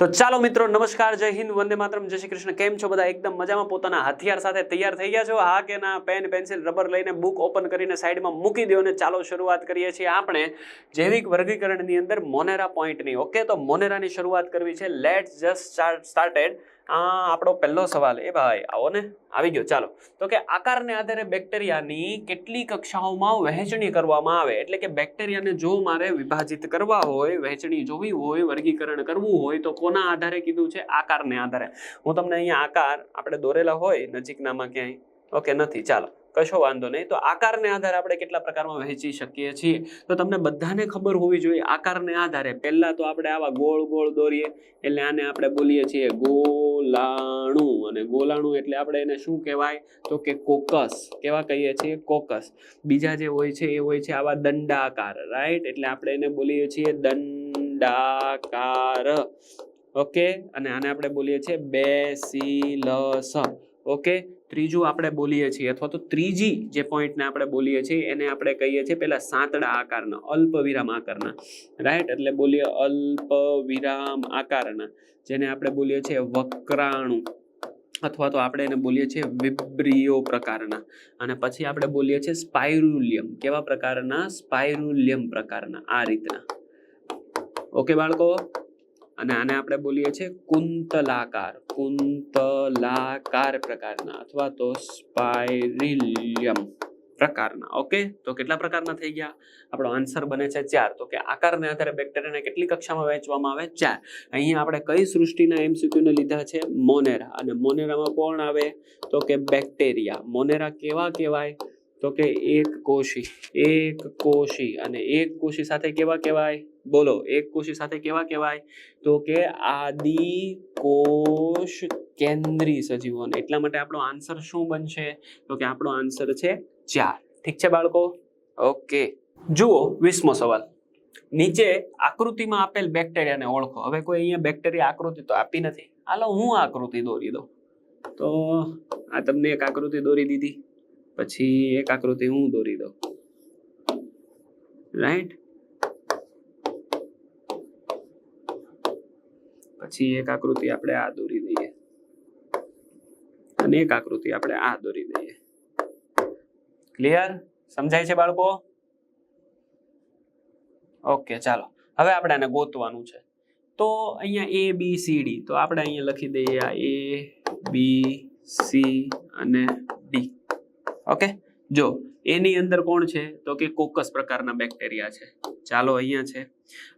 તો ચાલો મિત્રો, નમસ્કાર, જય હિન્દ, વંદે માતરમ, જય શ્રી કૃષ્ણ. કેમ છો બધા? એકદમ મજામાં પોતાના હથિયાર સાથે તૈયાર થઈ ગયા છો? હા કે ના? પેન, પેન્સિલ, રબર લઈને બુક ઓપન કરીને સાઈડમાં મૂકી દો અને ચાલો શરૂઆત કરીએ છીએ આપણે જૈવિક વર્ગીકરણની અંદર મોનેરા પોઈન્ટની. ઓકે, તો મોનેરાની શરૂઆત કરવી છે. લેટ્સ જસ્ટ સ્ટાર્ટેડ આ આપણો પહેલો સવાલ. એ ભાઈ, આવો ને. આવી ગયો. ચાલો. તો કે આકારને આધારે બેક્ટેરિયાની કેટલી કક્ષાઓમાં વહેંચણી કરવામાં આવે? એટલે કે બેક્ટેરિયાને જો મારે વિભાજિત કરવા હોય, વહેંચણી જોવી હોય, વર્ગીકરણ કરવું હોય, તો કોના આધારે કીધું છે? આકારને આધારે. હું તમને અહીંયા આકાર આપણે દોરેલા હોય, નજીકનામાં ક્યાંય? ઓકે, નથી. ચાલો. કશો વાંધો નહીં. તો આકારને આધારે આપણે કેટલા પ્રકારમાં વહેંચી શકીએ છીએ? તો તમને બધાને ખબર હોવી જોઈએ, આકારને આધારે. પહેલાં તો આપણે આવા ગોળ ગોળ દોરીએ. એટલે આને આપણે બોલીએ છીએ ગોલાણું. અને ગોલાણું એટલે આપણે એને શું કહેવાય? તો કે કોકસ. કેવા કહીએ છીએ? કોકસ. બીજા જે હોય છે, એ હોય છે આવા દંડાકાર રાઈટ એટલે આપણે એને બોલીએ છીએ દંડાકાર. ઓકે અને આને આપણે બોલીએ છીએ બેસિલસ. ઓકે ત્રીજું આપણે બોલીએ છીએ, અથવા તો ત્રીજી જે પોઈન્ટને આપણે બોલીએ છીએ, એને આપણે કહીએ છીએ પેલા સાંતડા આકારના અલ્પ વિરામ આકારના. રાઈટ એટલે બોલીએ અલ્પ વિરામ આકારના, જેને આપણે બોલીએ છીએ વક્રાણુ, અથવા તો આપણે એને બોલીએ છીએ વિબ્રિયો પ્રકારના. અને પછી આપણે બોલીએ છીએ સ્પાઇરુલિયમ કેવા પ્રકારના? સ્પાઇરુલિયમ પ્રકારના, આ રીતના. ઓકે બાળકો? અને આને આપણે બોલીએ છીએ કુંતલાકાર. કુંતલાકાર પ્રકારના અથવા તો સ્પાઇરિલિયમ પ્રકારના. ઓકે? તો કેટલા પ્રકારના થઈ ગયા? આપણો આન્સર બને છે ચાર. તો કે આકારને આધારે બેક્ટેરિયાને કેટલી કક્ષામાં વહેંચવામાં આવે? ચાર. અહીંયા આપણે કઈ સૃષ્ટિના એમસીક્યુને લીધા છે? મોનેરા. અને મોનેરામાં કોણ આવે? તો કે બેક્ટેરિયા. મોનેરા કેવા કહેવાય? તો કે એક કોશી. એક કોષી અને એક કોશી સાથે કેવા કહેવાય? બોલો એક કોષી સાથે કેવા કહેવાય? તો કે આદિ કોષ કેન્દ્રી સજીવોને. એટલા માટે આપણો આન્સર શું બનશે? તો કે આપણો આન્સર છે ચાર. ઠીક છે બાળકો? ઓકે. જુઓ વીસમો સવાલ. નીચે આકૃતિમાં આપેલ બેક્ટેરિયાને ઓળખો. હવે કોઈ અહીંયા બેક્ટેરિયા આકૃતિ તો આપી નથી. હાલો હું આકૃતિ દોરી દઉં. તો આ તમને એક આકૃતિ દોરી દીધી. પછી એક આકૃતિ હું દોરી દઉં. રાઈટ પછી એક આકૃતિ આપણે આ દોરી દઈએ. અને એક આકૃતિ આપણે આ દોરી દઈએ. ક્લિયર સમજાય છે બાળકો? ઓકે ચાલો. હવે આપણે આને ગોતવાનું છે. તો અહીંયા એ બી સી ડી તો આપણે અહીંયા લખી દઈએ આ એ બી સી અને ડી ઓકે જો એની અંદર કોણ છે? તો કે કોકસ પ્રકારના બેક્ટેરિયા છે. ચાલો અહીંયા છે.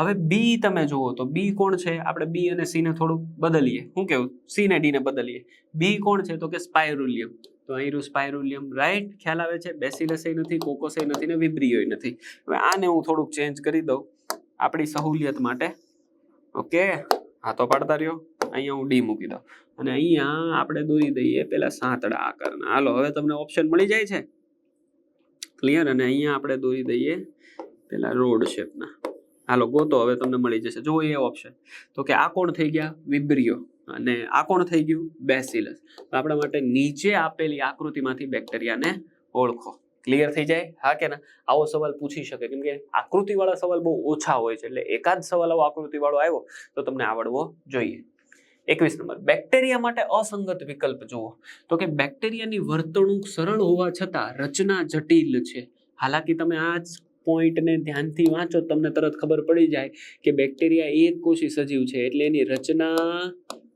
હવે બી તમે જુઓ તો બી કોણ છે? આપણે બી અને સી ને થોડુંક બદલીએ. શું કેવું? સી ને ડી ને બદલીએ. બી કોણ છે? તો કે સ્પાયરુલિયમ તો અહીં સ્પાયરુલિયમ રાઈટ ખ્યાલ આવે છે? બેસિલસ નથી કોકોસ નથી ને વિબ્રિયો નથી. હવે આને હું થોડુંક ચેન્જ કરી દઉં આપણી સહુલિયત માટે. ઓકે? હાથો પાડતા રહ્યો. અહીંયા હું ડી મૂકી દઉં. અને અહીંયા આપણે દોરી દઈએ પેલા સાતડા આકારના. હાલો, હવે તમને ઓપ્શન મળી જાય છે? ક્લિયર અને અહીંયા આપણે દોરી દઈએ. પેલા રોડ શેપના હાલો ગોતો હવે તમને મળી જશે. જો એ ઓપ્શન તો કે આ કોણ થઈ ગયા? વિબ્રિયો. અને આ કોણ થઈ ગયું? બેસિલસ. આપણા માટે નીચે આપેલી આકૃતિમાંથી બેક્ટેરિયાને ઓળખો. ક્લિયર થઈ જાય? હા કે ના? આવો સવાલ પૂછી શકે. કેમ કે આકૃતિવાળા સવાલ બહુ ઓછા હોય છે, એટલે એકાદ સવાલ આવો, આકૃતિવાળો આવ્યો, તો તમને આવડવો જોઈએ. એકવીસ નંબર. બેક્ટેરિયા માટે અસંગત વિકલ્પ જુઓ. તો કે બેક્ટેરિયાની વર્તણૂક સરળ હોવા છતાં રચના જટિલ છે. હાલાકી તમે આ પોઈન્ટને ધ્યાનથી વાંચો, તમને તરત ખબર પડી જાય કે બેક્ટેરિયા એક કોષી સજીવ છે. એટલે એની રચના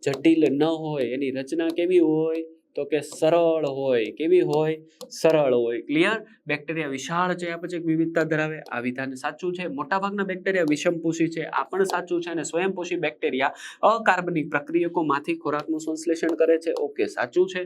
જટિલ ન હોય, એની રચના કેવી હોય? તો કે સરળ હોય, કેવી હોય? સરળ હોય. ક્લિયર બેક્ટેરિયા વિશાળ ચયાપચક વિવિધતા ધરાવે. આ વિધાન સાચું છે? મોટાભાગના બેક્ટેરિયા વિષમપોષી છે. આ પણ સાચું છે અને સ્વયંપોષી બેક્ટેરિયા અકાર્બનિક પ્રક્રિયકોમાંથી ખોરાકનું સંશ્લેષણ કરે છે. ઓકે સાચું છે.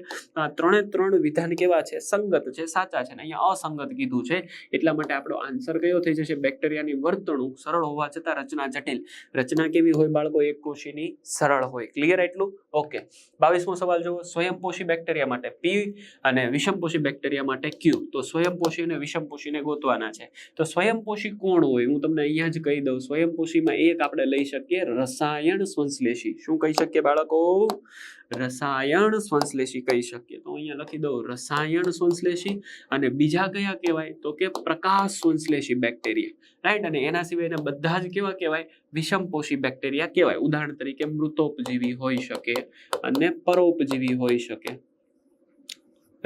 ત્રણે ત્રણ વિધાન કેવા છે? સંગત છે, સાચા છે અને અહીંયા અસંગત કીધું છે. એટલા માટે આપણો આન્સર કયો થઈ જશે? બેક્ટેરિયાની વર્તણૂક સરળ હોવા છતાં રચના જટિલ. રચના કેવી હોય બાળકો? એક કોષીની સરળ હોય. ક્લિયર એટલું? ઓકે બાવીસમો સવાલ જુઓ. સ્વયંપોષી બેક્ટેરિયા માટે પી અને વિષમપોષી બેક્ટેરિયા માટે ક્યુ તો સ્વયંપોષી અને વિષમપોષીને ગોતવાના છે. તો સ્વયંપોષી કોણ હોય? હું તમને અહીંયા જ કહી દઉં. સ્વયંપોષીમાં એક આપણે લઈ શકીએ રસાયણ સંશ્લેષી. શું કહી શકીએ બાળકો? રસાયણ સંશ્લેષી કહી શકીએ. તો અહીંયા લખી દઉં. રસાયણ સંશ્લેષી અને બીજા કયા કહેવાય? તો કે પ્રકાશ સંશ્લેષી બેક્ટેરિયા રાઈટ અને એના સિવાયના બધા જ કેવા કહેવાય? વિષમપોષી બેક્ટેરિયા કહેવાય. ઉદાહરણ તરીકે મૃતોપજીવી હોઈ શકે અને પરોપજીવી હોઈ શકે.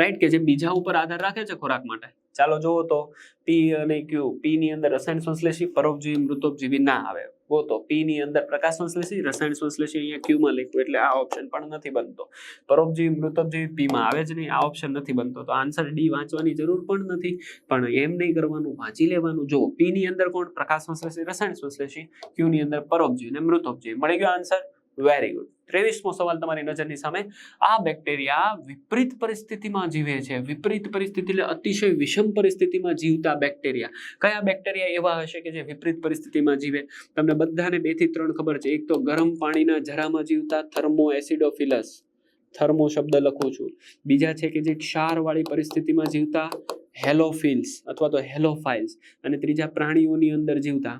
રાઈટ કે જે બીજા ઉપર આધાર રાખે છે ખોરાક માટે. ચાલો જુઓ તો પી અને ક્યુ પી ની અંદર રસાયણ સંશ્લેષી, પરોપજીવી, મૃતોપજીવી ના આવે. ગોતો પી ની અંદર પ્રકાશ સંશ્લેષી, રસાયણ સંશ્લેષી અહીંયા ક્યુ માં લખ્યું એટલે આ ઓપ્શન પણ નથી બનતો. પરોપજીવી, મૃતોપજીવી પી માં આવે જ નહીં, આ ઓપ્શન નથી બનતો. તો આન્સર ડી વાંચવાની જરૂર પણ નથી. પણ એમ નહીં કરવાનું, વાંચી લેવાનું. જો પી ની અંદર કોણ? પ્રકાશ સંશ્લેષી, રસાયણ સંશ્લેષી ક્યુ ની અંદર પરોપજીવી અને મૃતોપજીવી. મળી ગયો આન્સર વેરી ગુડ ત્રેવીસમો સવાલ તમારી નજરની સામે. આ બેક્ટેરિયા વિપરીત પરિસ્થિતિમાં જીવે છે. વિપરીત પરિસ્થિતિ એટલે અતિશય વિષમ પરિસ્થિતિમાં જીવતા બેક્ટેરિયા. કયા બેક્ટેરિયા એવા હશે કે જે વિપરીત પરિસ્થિતિમાં જીવે? તમને બધાને બેથી ત્રણ ખબર છે. એક તો ગરમ પાણીના જરામાં જીવતા થર્મો એસિડોફિલસ થર્મો શબ્દ લખું છું. બીજા છે કે જે ક્ષારવાળી પરિસ્થિતિમાં જીવતા હેલોફિલ્સ અથવા તો હેલોફાઇલ્સ. અને ત્રીજા પ્રાણીઓની અંદર જીવતા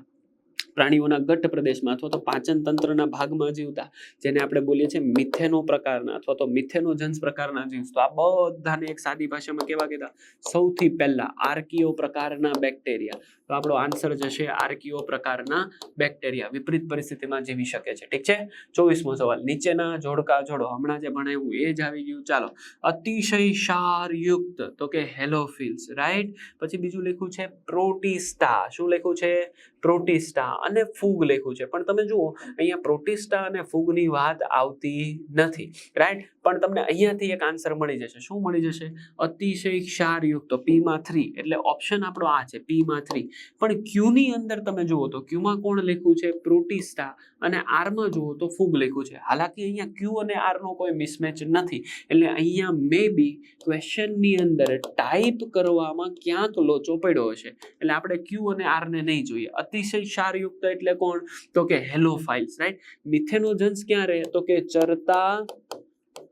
પ્રાણીઓના ગટ પ્રદેશમાં અથવા તો પાચન તંત્રના ભાગમાં જીવતા, જેને આપણે બોલીએ છીએ મિથેનો પ્રકારના અથવા તો મિથેનોજન્સ પ્રકારના જીવ. તો આ બધાને એક સાદી ભાષામાં કેવા કહેતા સૌથી પહેલા આર્કિયો પ્રકારના બેક્ટેરિયા. તો આપણો આન્સર જશે આર્કીઓ પ્રકારના બેક્ટેરિયા વિપરીત પરિસ્થિતિમાં જીવી શકે છે. ઠીક છે? ચોવીસમો સવાલ. નીચેના જોડકા જોડો. હમણાં જે ભણાવ્યું એ જ આવી ગયું. ચાલો. અતિશય ક્ષારયુક્ત, તો કે હેલોફિલ્સ રાઈટ પછી બીજું લખ્યું છે, પ્રોટીસ્ટા. શું લખ્યું છે? પ્રોટીસ્ટા અને ફૂગ લખ્યું છે. પણ તમે જુઓ, અહીંયા પ્રોટીસ્ટા અને ફૂગની વાત આવતી નથી રાઈટ પણ તમને અહીંયાથી એક આન્સર મળી જશે. શું મળી જશે? અતિશય ક્ષારયુક્ત, પીમાં થ્રી. એટલે ઓપ્શન આપણો આ છે, પીમાં થ્રી. પણ ક્યુની અંદર તમે જુઓ તો ક્યુમાં કોણ લખ્યું છે? પ્રોટીસ્ટા. અને આરમાં જુઓ તો ફૂગ લખ્યું છે. હાલાકી અહીંયા ક્યુ અને આરનો કોઈ મિસમેચ નથી. એટલે અહીંયા મે બી ક્વેશ્ચનની અંદર ટાઈપ કરવામાં ક્યાંક લોચો પડ્યો હશે. એટલે આપણે ક્યુ અને આરને નહીં જોઈએ. અતિશય ક્ષારયુક્ત એટલે કોણ? તો કે હેલો ફાઇલ્સ રાઈટ મિથેનોજન્સ ક્યાં રહે? તો કે ચરતા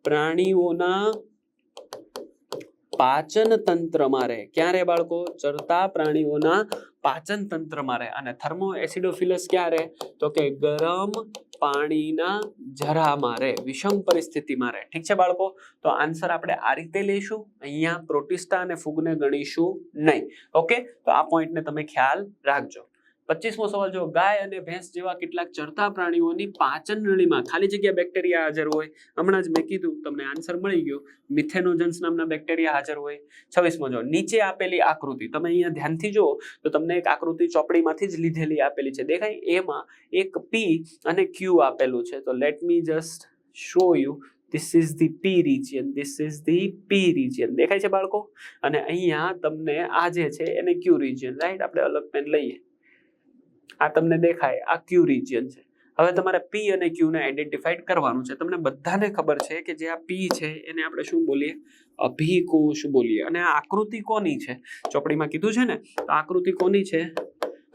પ્રાણીઓના પાચન તંત્રમાં રહે. ક્યાં રહે બાળકો? ચરતા પ્રાણીઓના પાચન તંત્રમાં રહે અને થર્મો એસિડોફિલસ ક્યાં રહે? તો કે ગરમ પાણીના જરામાં રહે વિષમ પરિસ્થિતિમાં રહે ઠીક છે બાળકો? તો આન્સર આપણે આ રીતે લઈશું. અહીંયા પ્રોટિસ્ટા અને ફૂગને ગણીશું નહીં. ઓકે? તો આ પોઈન્ટને તમે ખ્યાલ રાખજો. પચીસમો સવાલ, જો ગાય અને ભેંસ જેવા કેટલાક ચરતા પ્રાણીઓની પાચન નળીમાં ખાલી જગ્યા બેક્ટેરિયા હાજર હોય, હમણાં જ મેં કીધું, તમને આન્સર મળી ગયો મિથેનોજન્સ નામના બેક્ટેરિયા હાજર હોય. છવ્વીસમો જો નીચે આપેલી આકૃતિ, તમે અહીંયા ધ્યાનથી જુઓ, તો તમને એક આકૃતિ ચોપડીમાંથી જ લીધેલી આપેલી છે. દેખાય, એમાં એક પી અને ક્યુ આપેલું છે. તો let me just show you this is the P region this is the P region દેખાય છે બાળકો? અને અહીંયા તમને આ જે છે, એને ક્યુ રિજિયન રાઈટ આપણે અલગ પેન લઈએ. આ તમને દેખાય, આ ક્યુ રિજિયન છે. હવે તમારે પી અને ક્યુ ને આઈડેન્ટિફાઈડ કરવાનું છે. તમને બધાને ખબર છે કે જે આ પી છે, એને આપણે શું બોલીએ? અભિકોષ બોલીએ. અને આ આકૃતિ કોની છે? ચોપડીમાં કીધું છે ને, તો આકૃતિ કોની છે?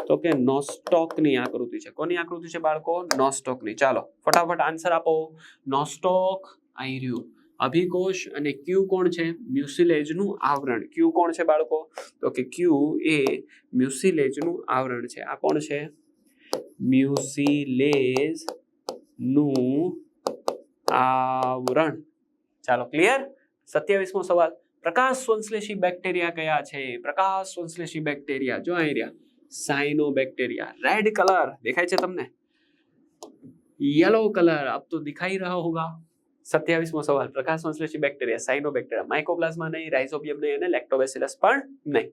તો કે નોસ્ટોકની આકૃતિ છે. કોની આકૃતિ છે બાળકો? નોસ્ટોકની. ચાલો, ફટાફટ આન્સર આપો. નોસ્ટોક આઈ રહ્યું. અભિકોષ અને ક્યુ કોણ છે? મ્યુસિલેજનું આવરણ. ક્યુ કોણ છે બાળકો? તો કે ક્યુ એ મ્યુસિલેજનું આવરણ છે. આ કોણ છે? મ્યુસિલેજનું આવરણ. ચાલો ક્લિયર સત્યાવીસમો સવાલ. પ્રકાશ સંશ્લેષી બેક્ટેરિયા કયા છે? પ્રકાશ સંશ્લેષી બેક્ટેરિયા. જો અહીં રહ્યા. સાયનો બેક્ટેરિયા રેડ કલર દેખાય છે તમને? યલો કલર આપ તો દિખાઈ રહ્યો હોગા. સત્યાવીસમો સવાલ પ્રકાશ સંશ્લેષી બેક્ટેરિયા સાઇનો બેક્ટેરિયા માઇકોપ્લાઝમા નહીં રાઇઝોબિયમ નહીં અને લેક્ટોબેસિલસ પણ નહીં.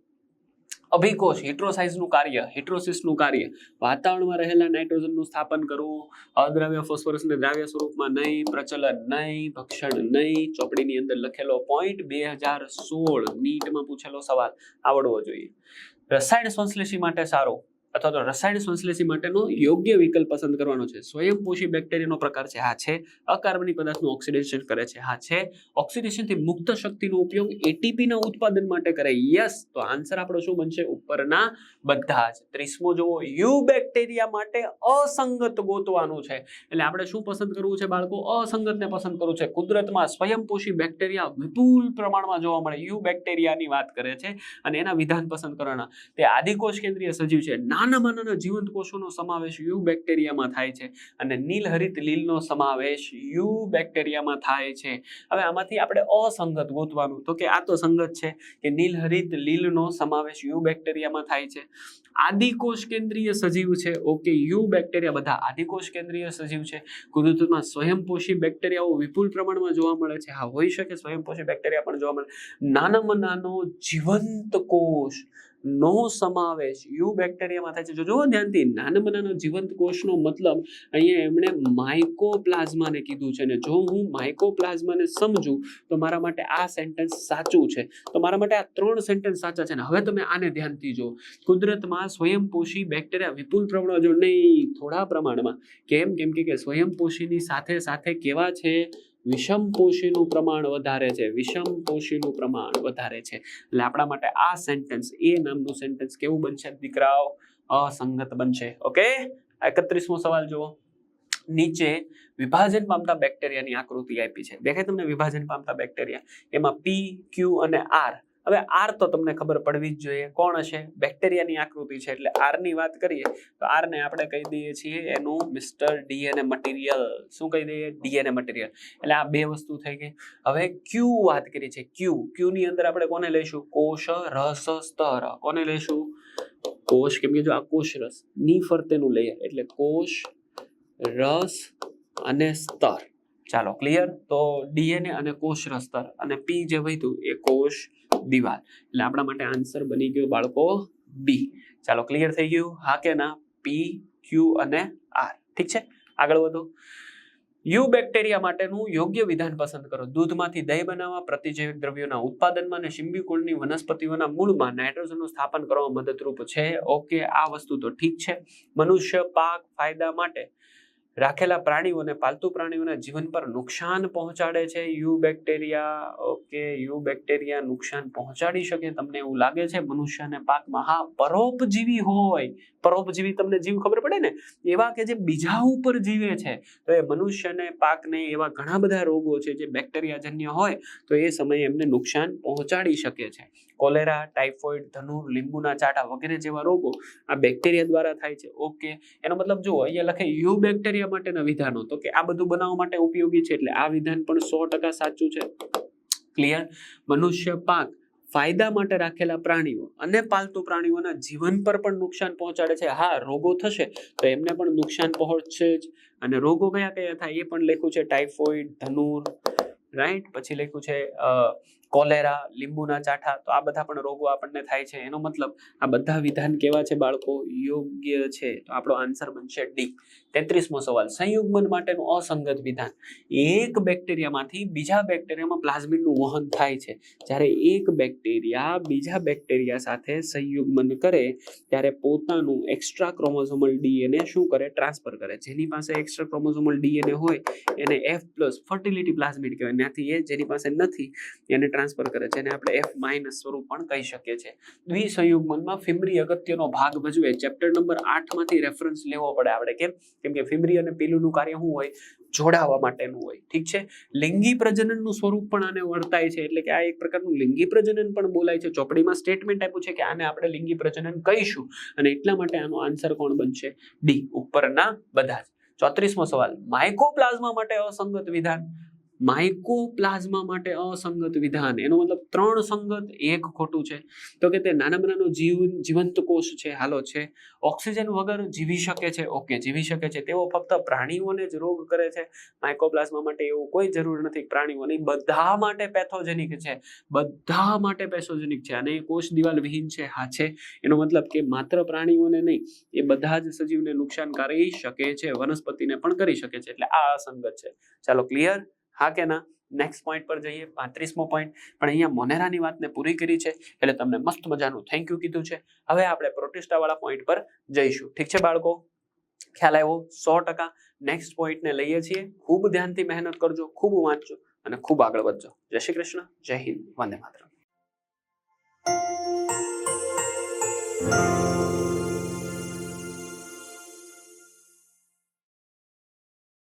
અભિકોષ હિટ્રોસાઇઝનું કાર્ય હિટ્રોસિસનું કાર્ય. વાતાવરણમાં રહેલા નાઇટ્રોજનનું સ્થાપન કરવું, અદ્રાવ્ય ફોસ્ફરસને દ્રાવ્ય સ્વરૂપમાં નહીં, પ્રચલન નહીં, ભક્ષણ નહીં. ચોપડીની અંદર લખેલો પોઈન્ટ બે હજાર સોળ. નીટમાં પૂછેલો સવાલ આવડવો જોઈએ. રસાયણ સંશ્લેષી માટે સારો અથવા તો રસાયણ સંશ્લેષી માટેનો યોગ્ય વિકલ્પ પસંદ કરવાનો છે. સ્વયંપોષી બેક્ટેરિયાનો પ્રકાર છે, હા છે. અકાર્બનિક પદાર્થનું ઓક્સિડેશન કરે છે, હા છે. ઓક્સિડેશનથી મુક્ત શક્તિનો ઉપયોગ એટીપીના ઉત્પાદન માટે કરે. યસ, તો આન્સર આપણો શું બનશે? ઉપરના બધા જ. ત્રીસમો જુઓ, યુ બેક્ટેરિયા માટે અસંગત ગોતવાનું છે. એટલે આપણે શું પસંદ કરવું છે બાળકો? અસંગતને પસંદ કરવું છે. કુદરતમાં સ્વયંપોષી બેક્ટેરિયા વિપુલ પ્રમાણમાં જોવા મળે. યુ બેક્ટેરિયાની વાત કરે છે અને એના વિધાન પસંદ કરવાના. તે આદિકોષ કેન્દ્રીય સજીવ છે. નાનામાં નાના જીવંત કોષોનો સમાવેશ યુ બેક્ટેરિયામાં થાય છે અને નીલહરિત લીલનો સમાવેશ યુ બેક્ટેરિયામાં થાય છે. હવે આમાંથી આપણે અસંગત ગોતવાનું. તો કે આ તો સંગત છે કે નીલહરિત લીલનો સમાવેશ યુ બેક્ટેરિયામાં થાય છે. આદિકોષ કેન્દ્રીય સજીવ છે. ઓકે, યુ બેક્ટેરિયા બધા આદિકોષ કેન્દ્રીય સજીવ છે. કુદરતમાં સ્વયંપોષી બેક્ટેરિયાઓ વિપુલ પ્રમાણમાં જોવા મળે છે. હા, હોઈ શકે સ્વયંપોષી બેક્ટેરિયા પણ જોવા મળે. નાનામાં નાનો જીવંત કોષ નો સમાવેશ યુ બેક્ટેરિયામાં થાય છે. જો જુઓ ધ્યાનથી, નાનામાં નાનો જીવંત કોષનો મતલબ અહીંયા એમણે માઇકોપ્લાઝમાને કીધું છે. ને જો હું માઇકોપ્લાઝમાને સમજું, તો મારા માટે આ સેન્ટેન્સ સાચું છે. તો મારા માટે આ ત્રણ સેન્ટેન્સ સાચા છે. ને હવે તમે આને ધ્યાનથી જો કુદરતમાં સ્વયંપોષી બેક્ટેરિયા વિપુલ પ્રમાણમાં જો નહીં, થોડા પ્રમાણમાં. કેમ? કેમ કે કે સ્વયંપોષીની સાથે સાથે કેવા છે? વિષમપોષીનું પ્રમાણ વધારે છે વિષમપોષીનું પ્રમાણ વધારે છે. એટલે આપણા માટે આ સેન્ટેન્સ એ નામનું સેન્ટેન્સ કેવું બનશે દીકરાઓ? અસંગત બનશે. ઓકે? એકત્રીસમો સવાલ જુઓ. નીચે વિભાજન પામતા બેક્ટેરિયાની આકૃતિ આપી છે. દેખાય તમને વિભાજન પામતા બેક્ટેરિયા એમાં પી ક્યુ અને આર હવે આર તો તમને ખબર પડવી જ જોઈએ. કોણ હશે? બેક્ટેરિયાની આકૃતિ છે એટલે આરની વાત કરીએ તો આરને આપણે કહી દઈએ છીએ એનું મિસ્ટર ડીએનએ મટીરિયલ. શું કહી દઈએ? DNA material. એટલે આ બે વસ્તુ થઈ ગઈ. હવે ક્યુ વાત કરી છે. ક્યુ. ક્યુની અંદર આપણે કોને લઈશું? કોષ રસ સ્તર. કોને લઈશું? કોષ કેમ કે જો આ કોષ રસની ફરતેનું લેયર એટલે કોષ, રસ અને સ્તર. ચાલો ક્લિયર તો ડીએનએ અને કોષ રસ્તર અને પી જે વધ્યું એ કોષ દિવાલ. એટલે આપણા માટે આન્સર બની ગયો બાળકો બી ચાલો ક્લિયર થઈ ગયું? હા કે ના? પી ક્યુ અને આર ઠીક છે? આગળ વધો. યુ બેક્ટેરિયા માટેનું યોગ્ય વિધાન પસંદ કરો. દૂધમાંથી દહીં બનાવવા, પ્રતિજૈવિક દ્રવ્યોના ઉત્પાદનમાં અને શિંબીકુળની વનસ્પતિઓના મૂળમાં નાઇટ્રોજનનું સ્થાપન કરવામાં મદદરૂપ છે. ઓકે, આ વસ્તુ તો ઠીક છે. મનુષ્ય પાક ફાયદા માટે રાખેલા પ્રાણીઓને, પાલતુ પ્રાણીઓના જીવન પર નુકસાન પહોંચાડે છે? U bacteria, okay, U bacteria નુકસાન પહોંચાડી શકે તમને એવું લાગે છે? મનુષ્યને પાકમાં હા પરોપજીવી હોય. પરોપજીવી તમને જીવ ખબર પડે ને? એવા કે જે બીજા ઉપર જીવે છે. તો એ મનુષ્યને પાકને એવા ઘણા બધા રોગો છે જે બેક્ટેરિયાજન્ય હોય, તો એ સમયે એમને નુકસાન પહોંચાડી શકે છે. કોલેરા ટાઇફોઇડ ધનુર લીંબુના ચાટા વગેરે જેવા રોગો આ બેક્ટેરિયા દ્વારા થાય છે. ઓકે. એનો મતલબ જુઓ, અહીંયા લખે યુ બેક્ટેરિયા માટેના વિધાનો. તો કે આ બધું બનાવવા માટે ઉપયોગી છે એટલે આ વિધાન પણ સો ટકા સાચું છે. ક્લિયર? મનુષ્ય પાક ફાયદા માટે રાખેલા પ્રાણીઓ અને પાલતુ પ્રાણીઓના જીવન પર પણ નુકસાન પહોંચાડે છે. હા, રોગો થશે તો એમને પણ નુકસાન પહોંચશે જ. અને રોગો કયા કયા થાય એ પણ લખ્યું છે. ટાઇફોઇડ ધનુર, રાઈટ? પછી લખ્યું છે કોલેરા, લીંબુના ચાઠા, તો આ બધા પણ રોગો આપણને થાય છે. એનો મતલબ આ બધા વિધાન કેવા છે બાળકો? યોગ્ય છે. તો આપણો આન્સર બનશે ડી તેત્રીસમો સવાલ. સંયુગ્મન માટેનું અસંગત વિધાન. એક બેક્ટેરિયામાંથી બીજા બેક્ટેરિયામાં પ્લાઝમિડનું વહન થાય છે. જ્યારે એક બેક્ટેરિયા બીજા બેક્ટેરિયા સાથે સંયુગ્મન કરે, ત્યારે પોતાનું એક્સ્ટ્રા ક્રોમોઝોમલ ડીએનએ શું કરે? ટ્રાન્સફર કરે. જેની પાસે એક્સ્ટ્રા ક્રોમોઝોમલ ડીએનએ હોય, એને એફ પ્લસ ફર્ટિલિટી પ્લાઝમિડ કહેવાય. ત્યાંથી એ, જેની પાસે નથી, એને ટ્રાન્સફર કરે છે અને આપણે એફ માઇનસ સ્વરૂપ પણ કહી શકીએ છીએ. દ્વિસંયુગ્મનમાં ફિમરી અગત્યનો ભાગ ભજવે. ચેપ્ટર નંબર આઠમાંથી રેફરન્સ લેવો પડે આપણે, કેમ? કેમ કે ફિમરી અને પીલુનું કાર્ય શું હોય? જોડાવા માટેનું હોય. ઠીક છે? લિંગી પ્રજનનનું સ્વરૂપ પણ આને વર્તાય છે. એટલે કે આ એક પ્રકારનું લિંગી પ્રજનન પણ બોલાય છે. ચોપડીમાં સ્ટેટમેન્ટ આપ્યું છે કે આને આપણે લિંગી પ્રજનન કહીશું. અને એટલા માટે આનો આન્સર કોણ બનશે? ડી ઉપરના બધા જ. ચોત્રીસમો સવાલ. માઇકોપ્લાઝમા માટે અસંગત વિધાન. માઇકોપ્લાઝમા માટે અસંગત વિધાન. એનો મતલબ ત્રણ સંગત, એક ખોટું છે. તો કે તે નાનામાં નાનો જીવ, જીવંત કોષ છે, હાલો છે. ઓક્સિજન વગર જીવી શકે છે ઓકે જીવી શકે છે. તેઓ ફક્ત પ્રાણીઓને જ રોગ કરે છે. માઇકોપ્લાઝમા માટે એવું કોઈ જરૂર નથી. પ્રાણીઓની બધા માટે પેથોજેનિક છે. બધા માટે પેથોજેનિક છે. અને એ કોષ દિવાલ વિહીન છે, હા છે. એનો મતલબ કે માત્ર પ્રાણીઓને નહીં, એ બધા જ સજીવને નુકસાન કરી શકે છે, વનસ્પતિને પણ કરી શકે છે. એટલે આ અસંગત છે. ચાલો ક્લિયર હા કે ના? નેક્સ્ટ પોઈન્ટ પર જઈએ, પાંત્રીસમો પોઈન્ટ પણ અહીંયા મોનેરાની વાતને પૂરી કરી છે, એટલે તમને મસ્ત મજાનું થેન્ક યુ કીધું છે. હવે આપણે પ્રોટિસ્ટાવાળા પોઈન્ટ પર જઈશું. ઠીક છે બાળકો? ખ્યાલ આવ્યો? સો ટકા. નેક્સ્ટ પોઈન્ટને લઈએ છીએ. ખૂબ ધ્યાનથી મહેનત કરજો, ખૂબ વાંચજો, અને ખૂબ આગળ વધજો. જય શ્રી કૃષ્ણ. જય હિન્દ. વંદે માતરમ.